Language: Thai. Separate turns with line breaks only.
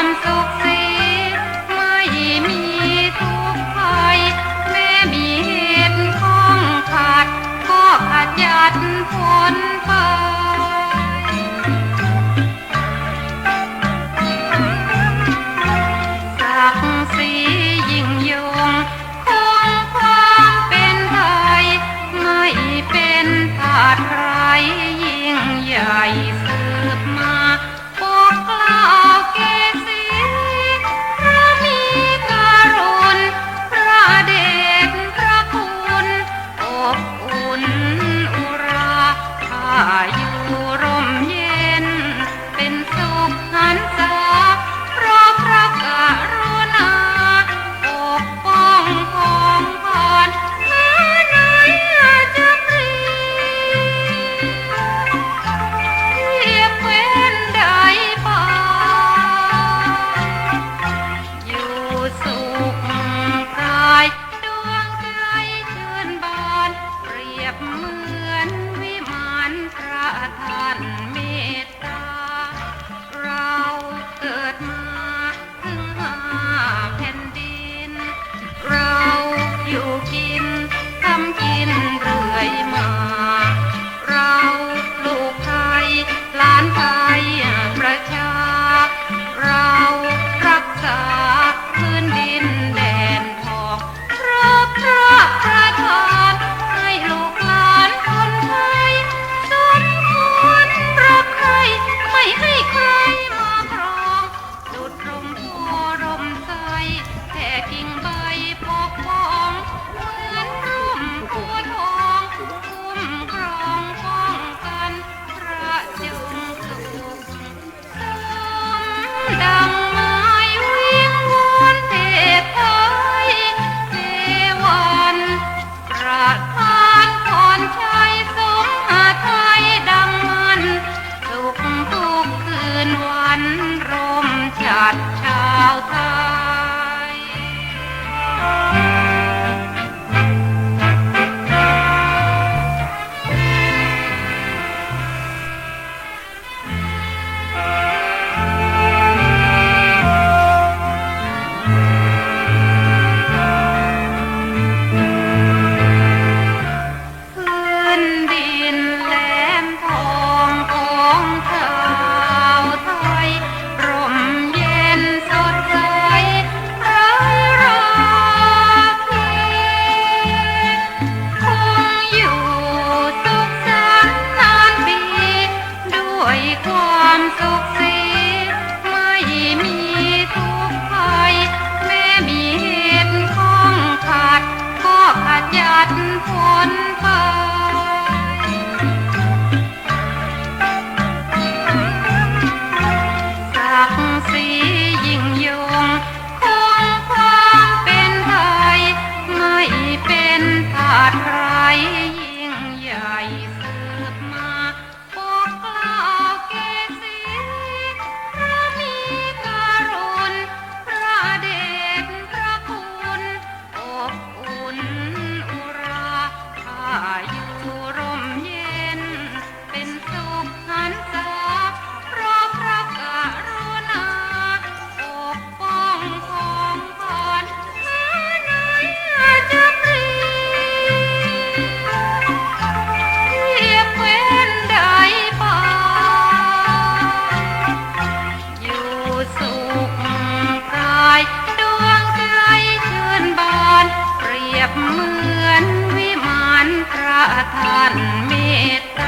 I'm so free. ทำกินเรื่อยมา เราลูกไทยหลานไทย บเหมือนวิมานพระท่านเมตตา